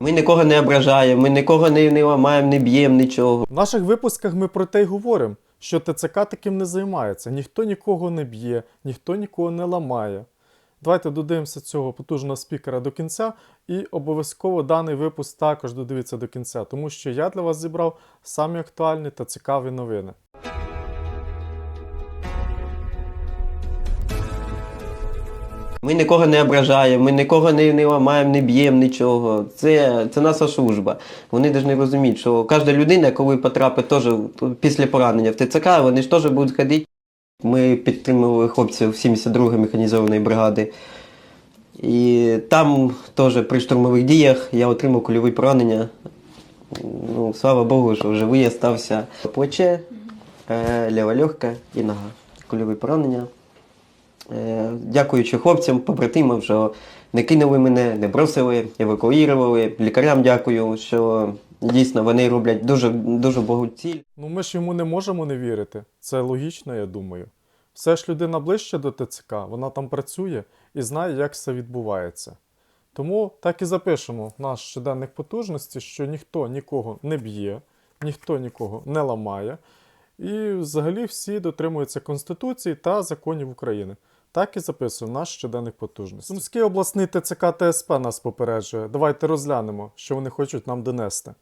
Ми нікого не ображаємо, ми нікого не, не ламаємо, не б'ємо, нічого. В наших випусках ми про те й говоримо, що ТЦК таким не займається. Ніхто нікого не б'є, ніхто нікого не ламає. Давайте додивимося цього потужного спікера до кінця, і обов'язково даний випуск також додивіться до кінця, тому що я для вас зібрав самі актуальні та цікаві новини. Ми нікого не ображаємо, ми нікого не, не ламаємо, не б'ємо, нічого. Це, це наша служба. Вони повинні розуміти, що кожна людина, коли потрапить теж після поранення в ТЦК, вони ж теж будуть ходити. Ми підтримували хлопців 72-ї механізованої бригади. І там теж при штурмових діях я отримав кульові поранення. Ну, слава Богу, що живий стався. Плече, е, ліва легка і нога. Кульові поранення. Е, Дякуючи хлопцям, побратимам, що не кинули мене, не бросили, евакуювали. Лікарям дякую, що дійсно вони роблять дуже, дуже ціль. Ну ми ж йому не можемо не вірити. Це логічно, я думаю. Все ж людина ближче до ТЦК, вона там працює і знає, як все відбувається. Тому так і запишемо наш щоденник потужності, що ніхто нікого не б'є, ніхто нікого не ламає, і взагалі всі дотримуються Конституції та законів України. Так і записуємо наш щоденник потужності. Сумський обласний ТЦК ТСП нас попереджує. Давайте розглянемо, що вони хочуть нам донести.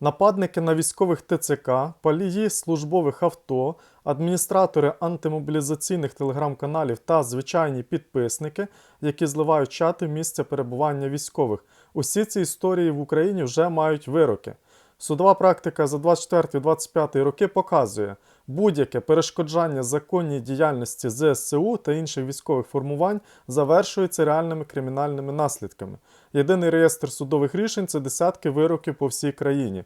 Нападники на військових ТЦК, палії службових авто, адміністратори антимобілізаційних телеграм-каналів та звичайні підписники, які зливають чати в місце перебування військових. Усі ці історії в Україні вже мають вироки. Судова практика за 24-25 роки показує, будь-яке перешкоджання законній діяльності ЗСУ та інших військових формувань завершується реальними кримінальними наслідками. Єдиний реєстр судових рішень це десятки вироків по всій країні.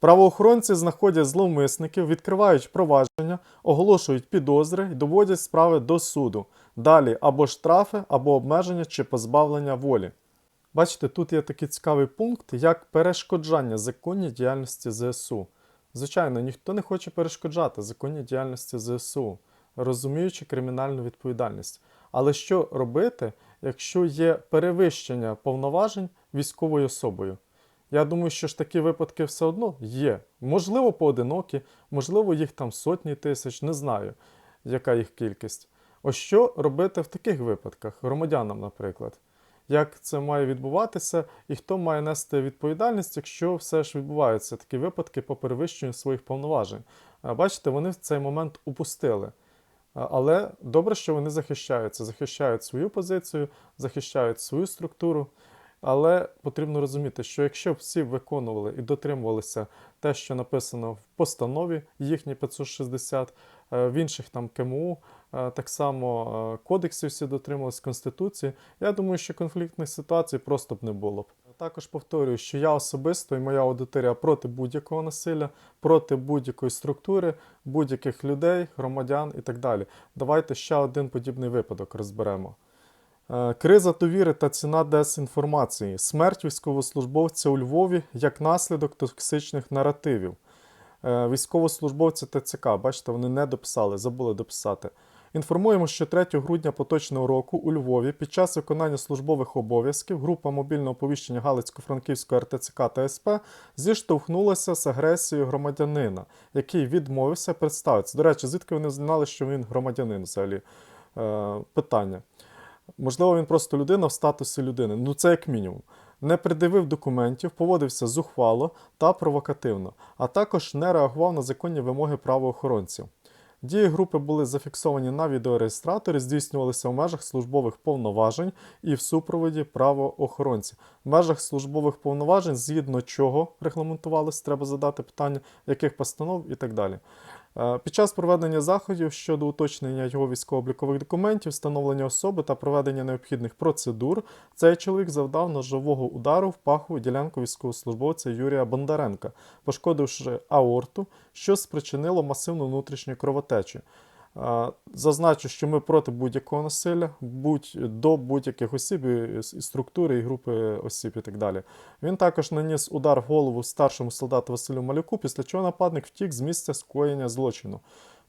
Правоохоронці знаходять зловмисників, відкривають провадження, оголошують підозри і доводять справи до суду. Далі або штрафи, або обмеження чи позбавлення волі. Бачите, тут є такий цікавий пункт, як перешкоджання законній діяльності ЗСУ. Звичайно, ніхто не хоче перешкоджати законній діяльності ЗСУ, розуміючи кримінальну відповідальність. Але що робити, якщо є перевищення повноважень військовою особою? Я думаю, що ж такі випадки все одно є. Можливо, поодинокі, можливо, їх там сотні тисяч, не знаю, яка їх кількість. Ось що робити в таких випадках, громадянам, наприклад? Як це має відбуватися, і хто має нести відповідальність, якщо все ж відбуваються такі випадки по перевищенню своїх повноважень? Бачите, вони в цей момент упустили. Але добре, що вони захищаються, захищають свою позицію, захищають свою структуру. Але потрібно розуміти, що якщо всі виконували і дотримувалися те, що написано в постанові їхній 560, е, в інших там КМУ, так само е, кодексів всі дотримувалися Конституції, я думаю, що конфліктних ситуацій просто б не було б. Також повторюю, що я особисто і моя аудиторія проти будь-якого насилля, проти будь-якої структури, будь-яких людей, громадян і так далі. Давайте ще один подібний випадок розберемо. Е, Криза довіри та ціна дезінформації. Смерть військовослужбовця у Львові як наслідок токсичних наративів. Е, Військовослужбовці ТЦК, бачите, вони не дописали, забули дописати. Інформуємо, що 3 грудня поточного року у Львові під час виконання службових обов'язків група мобільного оповіщення Галицько-Франківського РТЦК та СП зіштовхнулася з агресією громадянина, який відмовився представитися. До речі, звідки вони знали, що він громадянин взагалі? Е, Питання. Можливо, він просто людина в статусі людини. Ну це як мінімум. Не придивив документів, поводився зухвало та провокативно, а також не реагував на законні вимоги правоохоронців. Дії групи були зафіксовані на відеореєстраторі, здійснювалися в межах службових повноважень і в супроводі правоохоронців. В межах службових повноважень, згідно чого регламентувалось, треба задати питання, яких постанов і так далі. Е, Під час проведення заходів щодо уточнення його військово-облікових документів, встановлення особи та проведення необхідних процедур, цей чоловік завдав ножового удару в пахову ділянку військовослужбовця Юрія Бондаренка, пошкодивши аорту, що спричинило масивну внутрішню кровотечу. Зазначу, що ми проти будь-якого насилля, будь до будь-яких осіб, і структури, і групи осіб і так далі. Він також наніс удар в голову старшому солдату Василю Малюку, після чого нападник втік з місця скоєння злочину.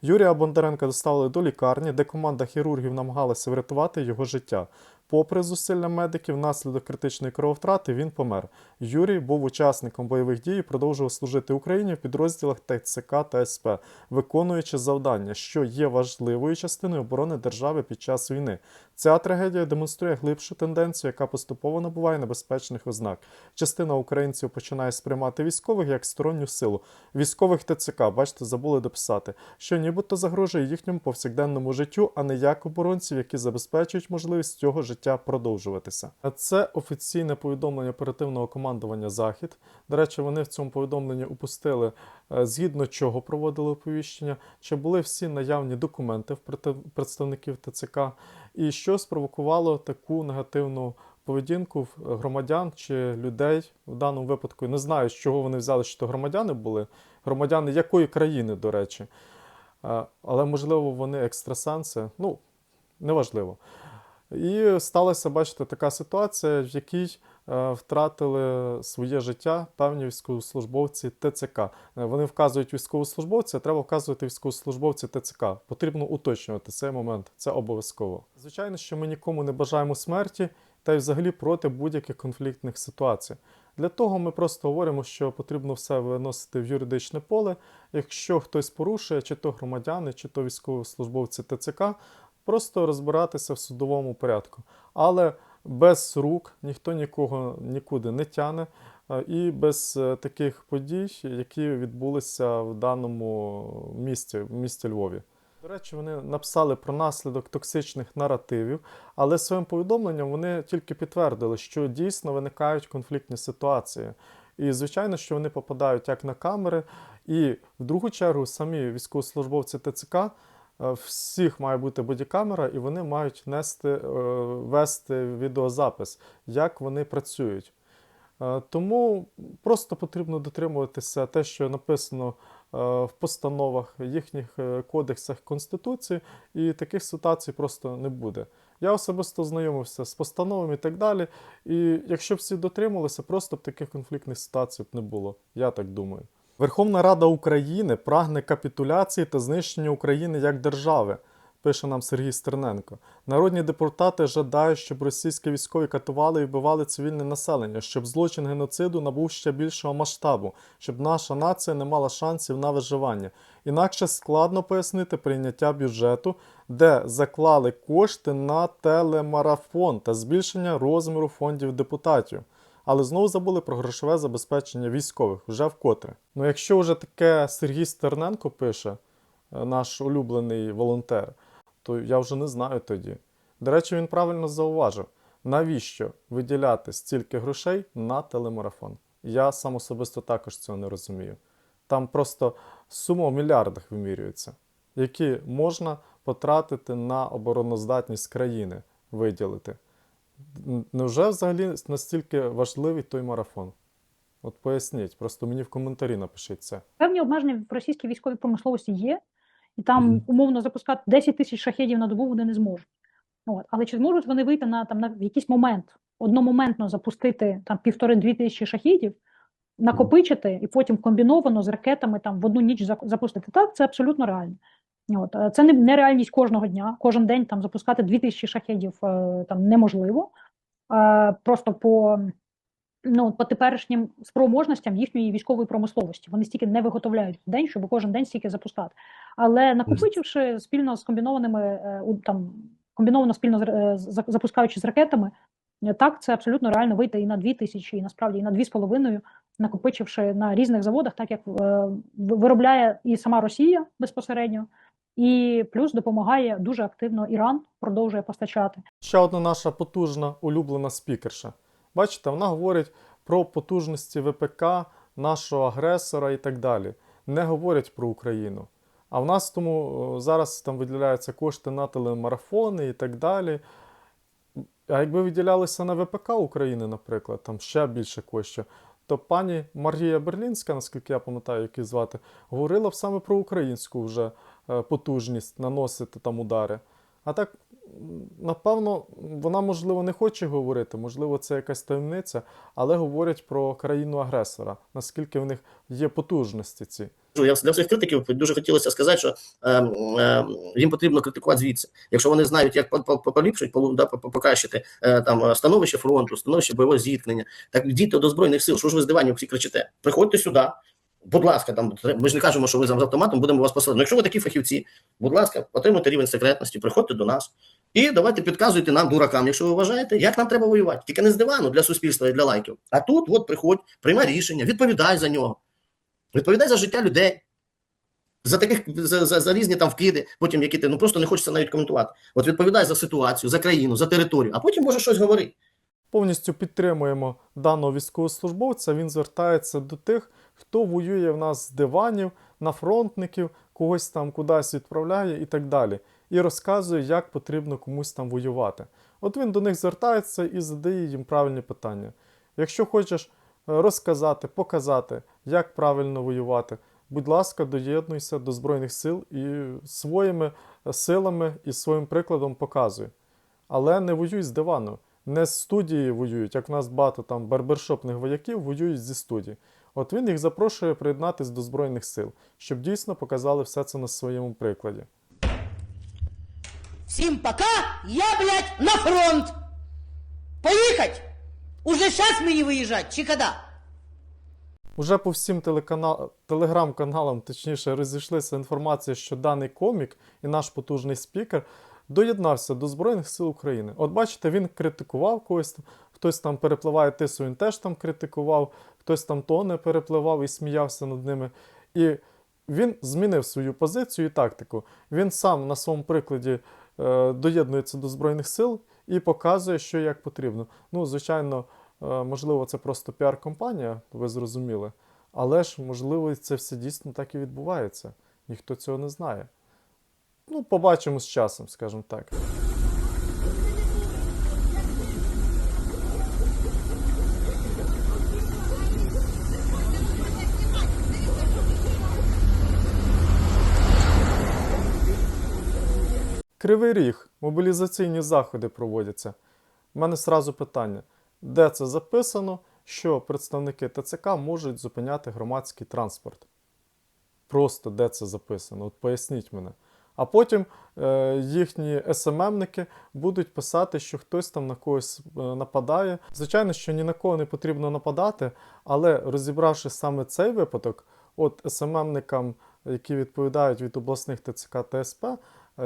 Юрія Бондаренка доставили до лікарні, де команда хірургів намагалася врятувати його життя. Попри зусилля медиків, внаслідок критичної крововтрати він помер. Юрій був учасником бойових дій і продовжував служити Україні в підрозділах ТЦК та СП, виконуючи завдання, що є важливою частиною оборони держави під час війни. Ця трагедія демонструє глибшу тенденцію, яка поступово набуває небезпечних ознак. Частина українців починає сприймати військових як сторонню силу. Військових ТЦК, бачите, забули дописати, що нібито загрожує їхньому повсякденному життю, а не як оборонців, які забезпечують можливість цього життя продовжуватися. Це офіційне повідомлення оперативного командування Захід. До речі, вони в цьому повідомленні упустили, е, згідно чого проводили оповіщення, чи були всі наявні документи в представників ТЦК, і що спровокувало таку негативну поведінку громадян чи людей в даному випадку. Не знаю, з чого вони взяли, що то громадяни були. Громадяни якої країни, до речі. Е, Але, можливо, вони екстрасенси. Ну, неважливо. І сталася, бачите, така ситуація, в якій е, втратили своє життя певні військовослужбовці ТЦК. Е, Вони вказують військовослужбовці, а треба вказувати військовослужбовці ТЦК. Потрібно уточнювати цей момент, це обов'язково. Звичайно, що ми нікому не бажаємо смерті та й взагалі проти будь-яких конфліктних ситуацій. Для того ми просто говоримо, що потрібно все виносити в юридичне поле. Якщо хтось порушує, чи то громадяни, чи то військовослужбовці ТЦК, просто розбиратися в судовому порядку. Але без рук ніхто нікого нікуди не тяне, е, і без е, таких подій, які відбулися в даному місті, в місті Львові. До речі, вони написали про наслідок токсичних наративів, але своїм повідомленням вони тільки підтвердили, що дійсно виникають конфліктні ситуації. І звичайно, що вони попадають як на камери, і в другу чергу самі військовослужбовці ТЦК всіх має бути бодікамера, і вони мають нести, е, вести відеозапис, як вони працюють. Е, Тому просто потрібно дотримуватися те, що написано е, в постановах, їхніх е, кодексах Конституції, і таких ситуацій просто не буде. Я особисто знайомився з постановами і так далі. І якщо б всі дотрималися, просто б таких конфліктних ситуацій б не було. Я так думаю. Верховна Рада України прагне капітуляції та знищення України як держави, пише нам Сергій Стерненко. Народні депутати жадають, щоб російські військові катували і вбивали цивільне населення, щоб злочин геноциду набув ще більшого масштабу, щоб наша нація не мала шансів на виживання. Інакше складно пояснити прийняття бюджету, де заклали кошти на телемарафон та збільшення розміру фондів депутатів. Але знову забули про грошове забезпечення військових вже вкотре. Ну, якщо вже таке Сергій Стерненко пише, е, наш улюблений волонтер, то я вже не знаю тоді. До речі, він правильно зауважив, навіщо виділяти стільки грошей на телемарафон. Я сам особисто також цього не розумію. Там просто сума в мільярдах вимірюється, які можна потратити на обороноздатність країни, виділити. Невже взагалі настільки важливий той марафон? От поясніть, просто мені в коментарі напишіть це. Певні обмеження в російській військовій промисловості є, і там умовно запускати 10 тисяч шахедів на добу вони не зможуть. От. Але чи зможуть вони вийти на, там, на в якийсь момент, одномоментно запустити там півтори-дві тисячі шахідів, накопичити і потім комбіновано з ракетами там в одну ніч запустити? Так, це абсолютно реально. От. е, Це не, не реальність кожного дня. Кожен день там запускати дві тисячі шахедів е, там неможливо. Е, Просто по ну, по теперішнім спроможностям їхньої військової промисловості. Вони стільки не виготовляють в день, щоб кожен день стільки запускати. Але накопичивши спільно з комбінованими там комбіновано спільно з запускаючи з ракетами, так це абсолютно реально вийти і на дві тисячі, і насправді і на дві з половиною, накопичивши на різних заводах, так як виробляє і сама Росія безпосередньо. І плюс допомагає дуже активно Іран, продовжує постачати. Ще одна наша потужна улюблена спікерша. Бачите, вона говорить про потужності ВПК, нашого агресора і так далі. Не говорять про Україну. А в нас тому зараз там виділяються кошти на телемарафони і так далі. А якби виділялися на ВПК України, наприклад, там ще більше коштів, то пані Марія Берлінська, наскільки я пам'ятаю, як її звати, говорила саме про українську вже е, потужність наносити там удари. А так напевно, вона, можливо, не хоче говорити, можливо, це якась таємниця, але говорять про країну-агресора, наскільки в них є потужності ці. Я для всіх критиків дуже хотілося сказати, що е, е, їм потрібно критикувати звідси. Якщо вони знають, як по- по- поліпшити, да, покращити е, там становище фронту, становище бойового зіткнення, так йдіть до збройних сил. Що ж ви з диванів всі кричите? Приходьте сюди. Будь ласка, там ми ж не кажемо, що ви з автоматом будемо вас посилати. Ну, якщо ви такі фахівці, будь ласка, отримуйте рівень секретності, приходьте до нас і давайте підказуйте нам, дуракам, якщо ви вважаєте, як нам треба воювати. Тільки не з дивану для суспільства і для лайків. А тут, от приходь, приймай рішення, відповідай за нього. Відповідай за життя людей. За таких за, за, за різні там вкиди, потім які ти ну просто не хочеться навіть коментувати. От відповідай за ситуацію, за країну, за територію, а потім може щось говорити. Повністю підтримуємо даного військовослужбовця. Він звертається до тих, хто воює в нас з диванів, на фронтників, когось там кудись відправляє і так далі. І розказує, як потрібно комусь там воювати. От він до них звертається і задає їм правильні питання. Якщо хочеш е, розказати, показати, як правильно воювати, будь ласка, доєднуйся до Збройних сил і своїми е, силами і своїм прикладом показуй. Але не воюй з дивану. Не з студії воюють, як в нас багато там барбершопних вояків воюють зі студії. От він їх запрошує приєднатись до Збройних сил, щоб дійсно показали все це на своєму прикладі. Всім пока, я, блядь, на фронт. Поїхать? Уже сейчас мені виїжджать, чи когда? Уже по всім телекана... телеграм-каналам, точніше, розійшлися інформація, що даний комік і наш потужний спікер доєднався до Збройних сил України. От бачите, він критикував когось, хтось там перепливає тису, він теж там критикував, хтось там тоне перепливав і сміявся над ними. І він змінив свою позицію і тактику. Він сам на своєму прикладі е, доєднується до Збройних сил і показує, що як потрібно. Ну, звичайно, е, можливо, це просто піар-компанія, ви зрозуміли. Але ж, можливо, це все дійсно так і відбувається. Ніхто цього не знає. Ну, побачимо з часом, скажімо так. Кривий ріг, мобілізаційні заходи проводяться. У мене сразу питання: де це записано, що представники ТЦК можуть зупиняти громадський транспорт? Просто де це записано? От поясніть мене. А потім е, їхні СММники будуть писати, що хтось там на когось е, нападає. Звичайно, що ні на кого не потрібно нападати, але розібравши саме цей випадок, от СММникам, які відповідають від обласних ТЦК та СП, е,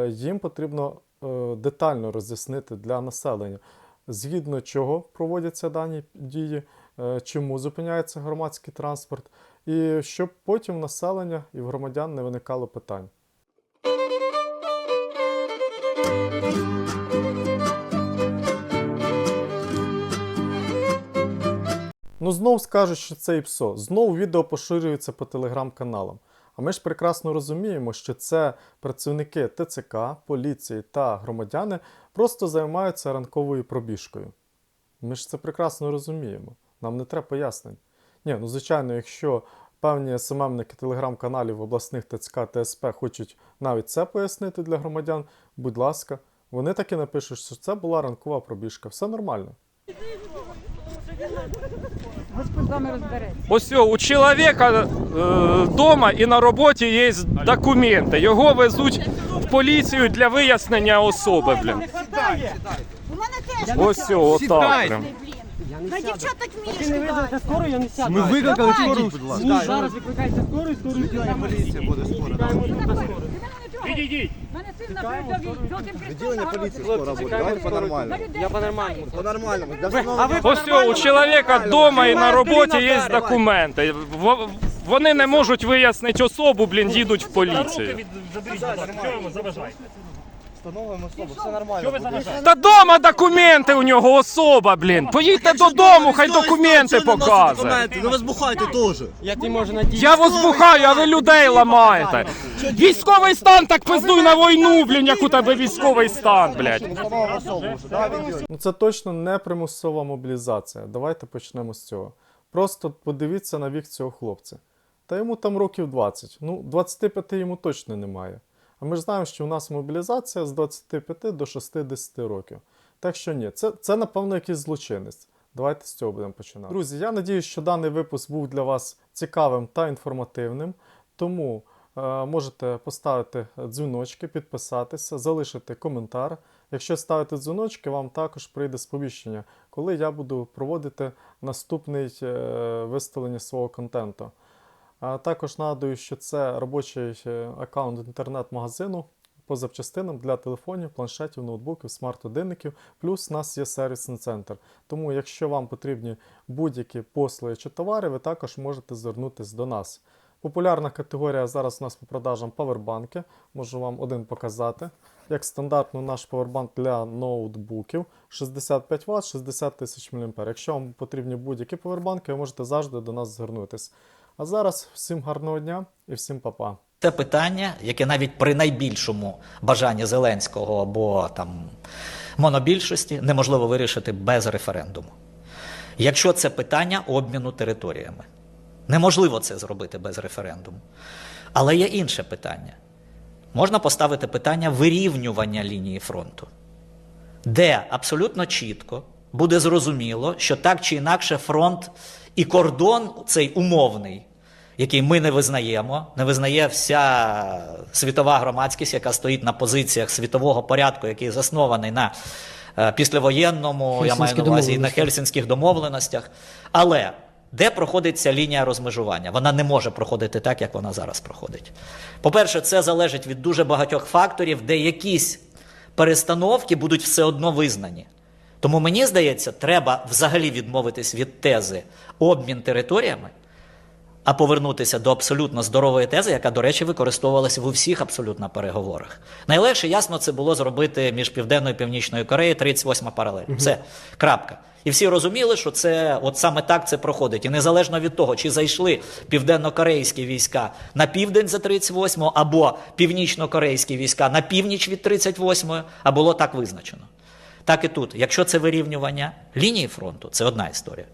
їм потрібно е, детально роз'яснити для населення, згідно чого проводяться дані дії, е, чому зупиняється громадський транспорт, і щоб потім населення і в громадян не виникало питань. Ну, знов скажуть, що це і ПСО. Знову відео поширюється по телеграм-каналам. А ми ж прекрасно розуміємо, що це працівники ТЦК, поліції та громадяни просто займаються ранковою пробіжкою. Ми ж це прекрасно розуміємо. Нам не треба пояснень. Ні, ну звичайно, якщо певні СММники телеграм-каналів обласних ТЦК та СП хочуть навіть це пояснити для громадян, будь ласка, вони так і напишуть, що це була ранкова пробіжка. Все нормально. Господь з вами розбереться. Ось все, у чоловіка вдома і на роботі є документи. Його везуть в поліцію для вияснення особи, блін. У мене теж Ось все, отак, блін. на дівчат так Ти вмієш не кидати. скору, я не сяду. Ми викликали Давай. скору, будь ласка. Ні, зараз викликається скору і скору. Поліція буде скоро. Тут. Відійдіть. Мене син на Відділення хрестом поліції нагородили. скоро буде. Давайте по-нормальному. Я по-нормальному. По-нормальному. Для а ви встановлення Ось все, у чоловіка вдома і на роботі є документи. В- Вони не можуть вияснити особу, блін, їдуть в поліцію. Встановлюємо особу. Все нормально буде. Та дома документи у нього особа, блін. Поїдьте додому, хай документи показує. Ну ви збухайте теж. Я ти можу надіятися. Я вас бухаю, а ви людей ламаєте. Військовий стан так пиздуй на війну, блін, як у тебе військовий стан, блядь. Встановимо особу вже. Да, відео. Ну це точно не примусова мобілізація. Давайте почнемо з цього. Просто подивіться на вік цього хлопця. Та йому там років 20. Ну, 25 йому точно немає. А ми ж знаємо, що у нас мобілізація з 25 до 60 років. Так що ні, це, це напевно якийсь злочинець. Давайте з цього будемо починати. Друзі, я надію, що даний випуск був для вас цікавим та інформативним. Тому е, можете поставити дзвіночки, підписатися, залишити коментар. Якщо ставите дзвіночки, вам також прийде сповіщення, коли я буду проводити наступний е, виставлення свого контенту. Також нагадую, що це робочий е, аккаунт інтернет-магазину по запчастинам для телефонів, планшетів, ноутбуків, смарт-годинників. Плюс у нас є сервісний центр. Тому, якщо вам потрібні будь-які послуги чи товари, ви також можете звернутися до нас. Популярна категорія зараз у нас по продажам павербанки. Можу вам один показати. Як стандартно наш павербанк для ноутбуків 65 Вт, 60 тисяч мА. Якщо вам потрібні будь-які павербанки, ви можете завжди до нас звернутися. А зараз всім гарного дня і всім па-па. Це питання, яке навіть при найбільшому бажанні Зеленського або там монобільшості неможливо вирішити без референдуму. Якщо це питання обміну територіями, неможливо це зробити без референдуму. Але є інше питання. Можна поставити питання вирівнювання лінії фронту, де абсолютно чітко буде зрозуміло, що так чи інакше фронт і кордон цей умовний, який ми не визнаємо, не визнає вся світова громадськість, яка стоїть на позиціях світового порядку, який заснований на е, післявоєнному, я маю на увазі, на хельсінських домовленостях. Але де проходить ця лінія розмежування? Вона не може проходити так, як вона зараз проходить. По-перше, це залежить від дуже багатьох факторів, де якісь перестановки будуть все одно визнані. Тому мені здається, треба взагалі відмовитись від тези обмін територіями, а повернутися до абсолютно здорової тези, яка, до речі, використовувалася в усіх абсолютно переговорах. Найлегше, ясно, це було зробити між Південною і Північною Кореєю 38 паралель. Все, крапка. І всі розуміли, що це от саме так це проходить. І незалежно від того, чи зайшли південно-корейські війська на південь за 38-го, або північно-корейські війська на північ від 38-ї, а було так визначено. Так і тут, якщо це вирівнювання лінії фронту, це одна історія.